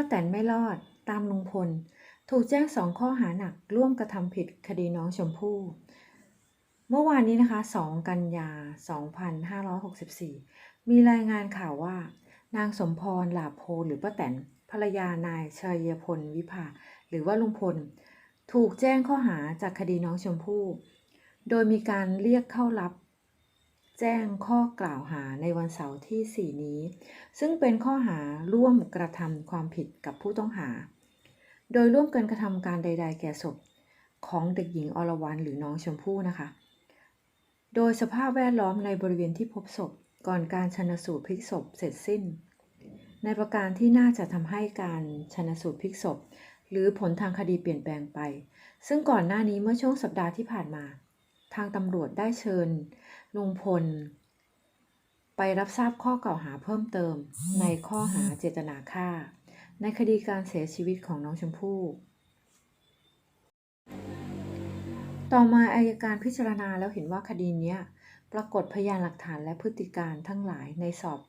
ป้าแตนไม่รอด ตามลุงพล ถูกแจ้งสองข้อหาหนักร่วมกระทำผิดคดีน้องชมพู่เมื่อวานนี้นะคะ 2 กันยา 2564 มีรายงานข่าวว่า นางสมพรหลาโพหรือป้าแตนภรรยานายชัยพลวิภา หรือว่าลุงพล ถูกแจ้งข้อหาจากคดีน้องชมพู่ โดยมีการเรียกเข้ารับ แจ้งข้อกล่าวหาในวันเสาร์ที่ 4 นี้ ซึ่งเป็นข้อหาร่วมกระทำความผิดกับผู้ต้องหา โดยร่วมกันกระทำการใด ๆ แก่ศพของเด็กหญิงอรวรรณหรือน้องชมพู่นะคะ โดยสภาพแวดล้อมในบริเวณที่พบศพก่อนการชนสูตรพลิกศพเสร็จสิ้น ในประการที่น่าจะทำให้การชนสูตรพลิกศพ หรือผลทางคดีเปลี่ยนแปลงไป ซึ่งก่อนหน้านี้เมื่อช่วงสัปดาห์ที่ผ่านมา ทางตำรวจได้เชิญ ลุงพล ไปรับทราบข้อกล่าวหาเพิ่มเติม ในข้อหาเจตนาฆ่า ในคดีการเสียชีวิตของน้องชมพู่ ต่อมาอายการพิจารณาแล้วเห็นว่าคดีนี้ปรากฏพยานหลักฐานและพฤติการทั้งหลายในสอบ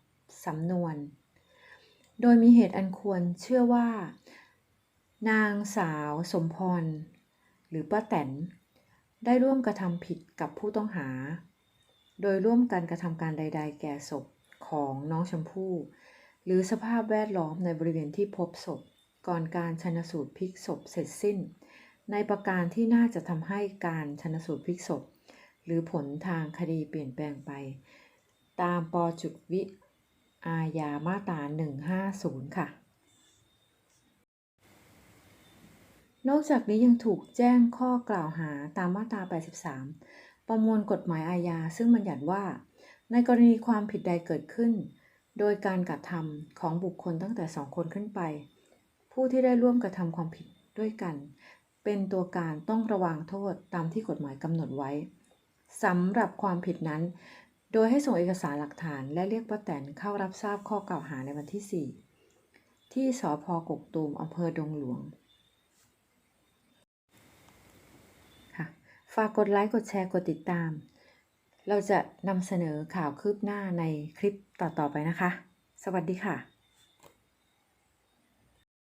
สำนวน โดยมีเหตุอันควรเชื่อว่า นางสาวสมพร หรือป้าแตน ได้ร่วมกระทำผิดกับผู้ต้องหา โดยร่วมกันกระทำการใด ๆ แก่ศพของน้องชมพู่ หรือสภาพแวดล้อมในบริเวณที่พบศพ ก่อนการชนสูตรพลิกศพเสร็จสิ้น ในประการที่น่าจะทำให้การชนสูตรพลิกศพ หรือผลทางคดีเปลี่ยนแปลงไป ตามปจุดวิอาญามาตรา150 ค่ะ นอกจากนี้ยังถูกแจ้งข้อกล่าวหาตามมาตรา 83 ประมวลกฎหมายอาญาซึ่งบัญญัติว่า ในกรณีความผิดใดเกิดขึ้น โดยการกระทำของบุคคลตั้งแต่สองคนขึ้นไป ผู้ที่ได้ร่วมกระทำความผิดด้วยกัน เป็นตัวการต้องระวังโทษตามที่กฎหมายกำหนดไว้สำหรับความผิดนั้น โดยให้ส่งเอกสารหลักฐานและเรียกป้าแตนเข้ารับทราบข้อกล่าวหาในวันที่ 4 ที่สพกกตูมอำเภอดงหลวง ค่ะ ฝากกดไลค์ กดแชร์ กดติดตาม เราจะนำเสนอข่าวคืบหน้าในคลิปต่อๆไปนะคะ สวัสดีค่ะ